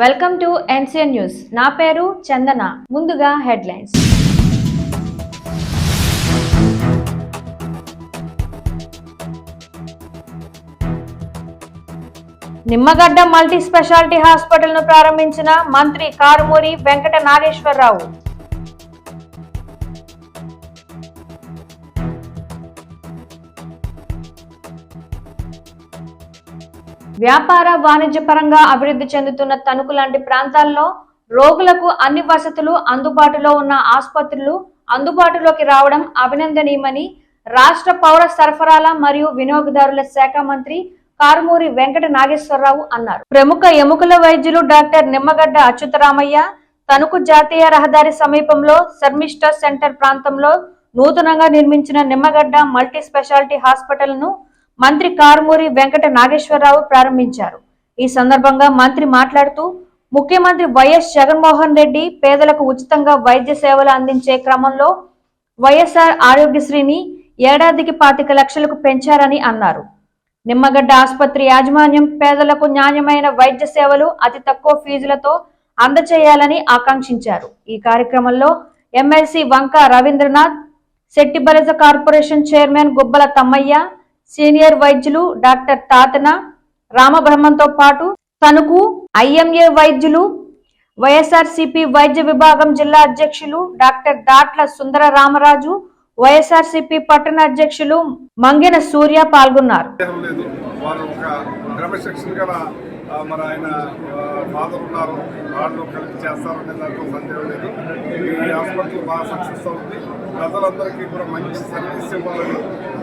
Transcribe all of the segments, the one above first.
Welcome to NCN news. నా పేరు చందన. ముందుగా హెడ్లైన్స్. నిమ్మగడ్డ మల్టీ స్పెషాలిటీ హాస్పిటల్ను ప్రారంభించిన మంత్రి కారుమూరి వెంకట నాగేశ్వరరావు. వ్యాపార వాణిజ్య పరంగా అభివృద్ధి చెందుతున్న తణుకు లాంటి ప్రాంతాల్లో రోగులకు అన్ని వసతులు అందుబాటులో ఉన్న ఆసుపత్రులు అందుబాటులోకి రావడం అభినందనీయమని రాష్ట్ర పౌర సరఫరాల మరియు వినియోగదారుల శాఖ మంత్రి కారుమూరి వెంకట నాగేశ్వరరావు అన్నారు. ప్రముఖ ఎముకల వైద్యులు డాక్టర్ నిమ్మగడ్డ అచ్యుతరామయ్య తణుకు జాతీయ రహదారి సమీపంలో శర్మిష్ట సెంటర్ ప్రాంతంలో నూతనంగా నిర్మించిన నిమ్మగడ్డ మల్టీ స్పెషాలిటీ హాస్పిటల్ను మంత్రి కారుమూరి వెంకట నాగేశ్వరరావు ప్రారంభించారు. ఈ సందర్భంగా మంత్రి మాట్లాడుతూ ముఖ్యమంత్రి వైఎస్ జగన్మోహన్ రెడ్డి పేదలకు ఉచితంగా వైద్య సేవలు అందించే క్రమంలో వైఎస్ఆర్ ఆరోగ్యశ్రీని ఏడాదికి పాతిక లక్షలకు పెంచారని అన్నారు. నిమ్మగడ్డ ఆసుపత్రి యాజమాన్యం పేదలకు న్యాయమైన వైద్య సేవలు అతి తక్కువ ఫీజులతో అందచేయాలని ఆకాంక్షించారు. ఈ కార్యక్రమంలో MLC Vanka Ravindranath Settibalija corporation chairman Gubbala Tammayya senior వైద్యులు డాక్టర్ తాతన రామబ్రహ్మంతో పాటు తణుకు ఐఎంఏ వైద్యులు వైఎస్ఆర్సిపి వైద్య విభాగం జిల్లా అధ్యక్షులు డాక్టర్ దాట్ల సుందర రామరాజు వైఎస్ఆర్సిపి పట్టణ అధ్యక్షులు మంగిన సూర్య పాల్గొన్నారు. మరి ఆయన ఫాదర్ ఉన్నారు. వాళ్ళు కలిపి చేస్తారనే దాంట్లో సందేహం లేదు. ఈ హాస్పిటల్ బాగా సక్సెస్ అవుతుంది. ప్రజలందరికీ కూడా మంచి సర్వీస్ ఇవ్వాలని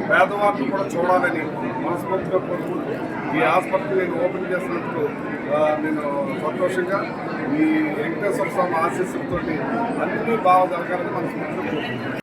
పేదవారిని కూడా చూడాలని మనస్ఫూర్తిగా కోరుకుంటూ ఈ హాస్పిటల్ నేను ఓపెన్ చేసినందుకు నేను సంతోషంగా ఈ వెంకటేశ్వర స్వామి ఆశీస్సులతో అన్ని బాగా జరగాలని మనస్ఫూర్తిగా కోరుకుంటున్నాను.